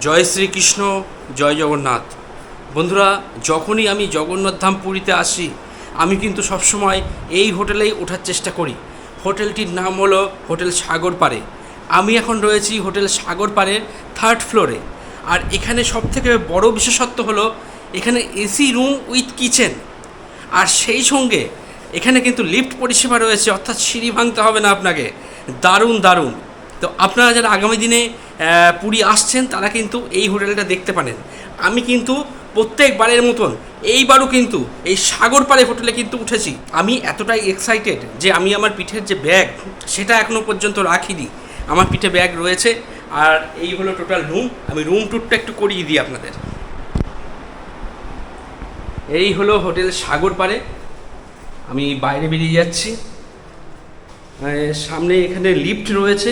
জয় শ্রীকৃষ্ণ, জয় জগন্নাথ। বন্ধুরা, যখনই আমি জগন্নাথ ধাম পুরীতে আসি, আমি কিন্তু সবসময় এই হোটেলেই ওঠার চেষ্টা করি। হোটেলটির নাম হলো হোটেল সাগর পাড়ে। আমি এখন রয়েছি হোটেল সাগর পাড়ের থার্ড ফ্লোরে। আর এখানে সবথেকে বড় বিশেষত্ব হলো, এখানে এসি রুম উইথ কিচেন। আর সেই সঙ্গে এখানে কিন্তু লিফট পরিষেবা রয়েছে, অর্থাৎ সিঁড়ি ভাঙতে হবে না আপনাকে। দারুণ দারুণ। তো আপনারা যারা আগামী দিনে পুরী আসছেন, তারা কিন্তু এই হোটেলটা দেখতে পারেন। আমি কিন্তু প্রত্যেকবারের মতন এইবারও কিন্তু এই সাগর পাড়ে হোটেলে কিন্তু উঠেছি। আমি এতটাই এক্সাইটেড যে আমি আমার পিঠের যে ব্যাগ সেটা এখনও পর্যন্ত রাখিনি। আমার পিঠে ব্যাগ রয়েছে আর এই হলো টোটাল রুম আমি রুম ট্যুরটা একটু করিয়ে দিই আপনাদের। এই হলো হোটেল সাগর পাড়ে আমি বাইরে বেরিয়ে যাচ্ছি। সামনে এখানে লিফট রয়েছে।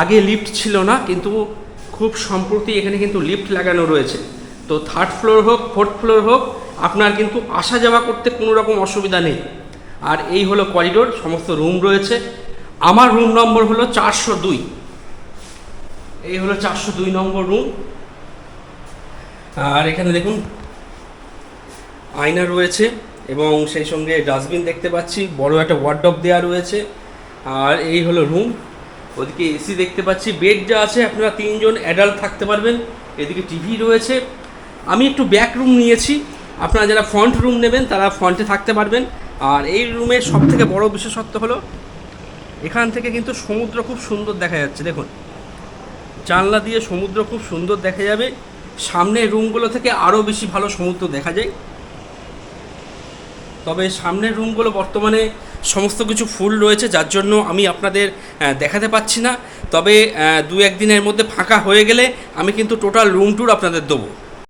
আগে লিফট ছিল না, কিন্তু খুব সম্প্রতি এখানে কিন্তু লিফট লাগানো রয়েছে। তো থার্ড ফ্লোর হোক ফোর্থ ফ্লোর হোক, আপনার কিন্তু আসা যাওয়া করতে কোনো রকম অসুবিধা নেই। আর এই হলো করিডোর সমস্ত রুম রয়েছে। আমার রুম নম্বর হলো চারশো দুই। এই হলো চারশো দুই নম্বর রুম আর এখানে দেখুন, আয়না রয়েছে এবং সেই সঙ্গে ডাস্টবিন দেখতে পাচ্ছি। বড় একটা ওয়ার্ডব দেওয়া রয়েছে। আর এই হলো রুম ওদিকে এসি দেখতে পাচ্ছি বেড যা আছে, আপনারা তিনজন অ্যাডাল্ট থাকতে পারবেন। এদিকে টিভি রয়েছে। আমি একটু ব্যাক রুম নিয়েছি। আপনারা যারা ফ্রন্ট রুম নেবেন, তারা ফ্রন্টে থাকতে পারবেন। আর এই রুমের সব থেকে বড় বিশেষত্ব হলো, এখান থেকে কিন্তু সমুদ্র খুব সুন্দর দেখা যাচ্ছে। দেখুন, জানলা দিয়ে সমুদ্র খুব সুন্দর দেখা যাবে। সামনের রুমগুলো থেকে আরও বেশি ভালো সমুদ্র দেখা যায়। তবে সামনের রুমগুলো বর্তমানে সমস্ত কিছু ফুল রয়েছে, যার জন্য আমি আপনাদের দেখাতে পাচ্ছি না। তবে দু একদিনের মধ্যে ফাঁকা হয়ে গেলে আমি কিন্তু টোটাল রুম ট্যুর আপনাদের দেবো।